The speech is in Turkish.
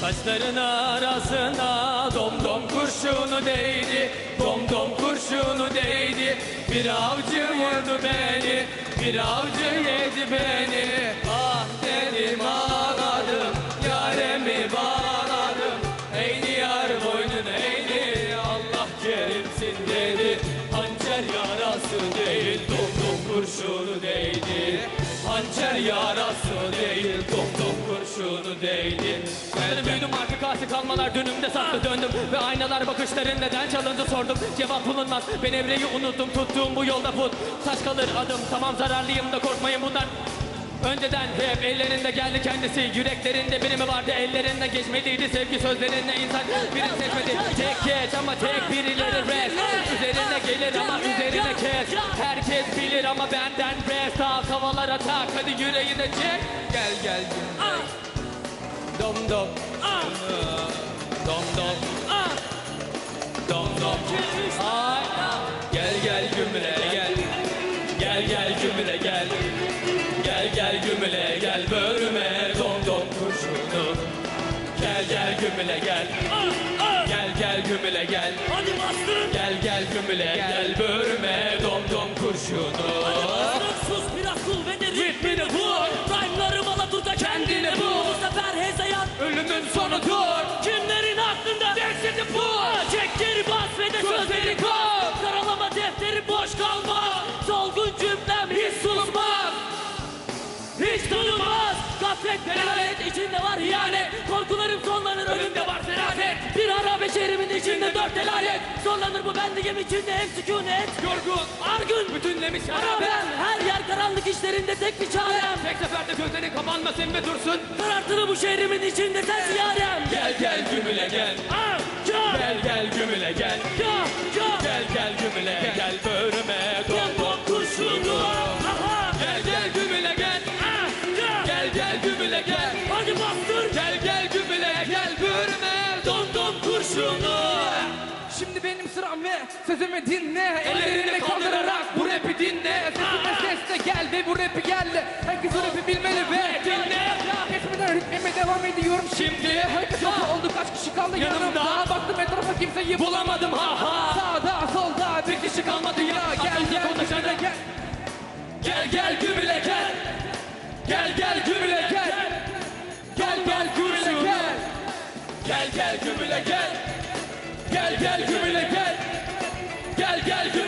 Kaşların arasına dom dom kurşunu değdi Dom dom kurşunu değdi. Bir avcı vurdu beni Bir avcı yedi beni Hançer yarası değil Dom dom kurşunu değdi. Ben büyüdüm artık asi kalmalar dönümde saklı döndüm. Ve aynalar bakışların neden çalındı sordum. Cevap bulunmaz ben evreyi unuttum. Tuttuğum bu yolda put Taş kalır adım. Tamam zararlıyım da korkmayın bundan. Önceden hep ellerinde geldi kendisi. Yüreklerinde biri mi vardı ellerinde geçmeliydi Sevgi sözlerinde insan biri seçmedi. Tek geç ama tek birileri rest. Üzerine gelir ama üzerine kes. Herkes bilir ama benden rest. Al havalara tak hadi yüreğine çek. Gel gel Dom dom. Dom dom. Dom dom. Ay. Gel gel gümüle gel. Gel gel gümüle gel. Gel gel gümüle gel. Bölüme Dom dom kurşunu Gel gel gümüle gel. Gel gel gümüle gel. Hadi bastırın. Gel gel gümüle gel. Bölüme Dom dom kurşunu Bastırın, Gaflet felaket içinde var hiyanet. Korkularım sonlanır ölümde var felaket. Bir harabe şehrimin içinde dört delalet. Sonlanır bu bendiğim içinde hem sükunet. Yorgun Argın Bütünlemiş Harabem her yer karanlık işlerinde tek bir çarem Tek seferde gözlerin kapanmasın ve dursun Karartılı bu şehrimin içinde sensin yarem Gel gel gümüle gel kurşunu Şimdi benim sıram ve sözümü dinle. Ellerini kaldırarak bu rapi dinle. Sesime ses de gel ve bu rapi gel Herkes bu rapi bilmeli ve Dinle. Kesmeden ritmime devam ediyorum şimdi. Herkes yok oldu kaç kişi kaldı? Yanımda. Baktım etrafa kimseyi Bulamadım ha ha. Sağda solda bir kişi kalmadı ya Gel gel gel gel. Gel gel Gel gel gümüle gel. Gel gel gümüle gel. Gel gel gümüle gel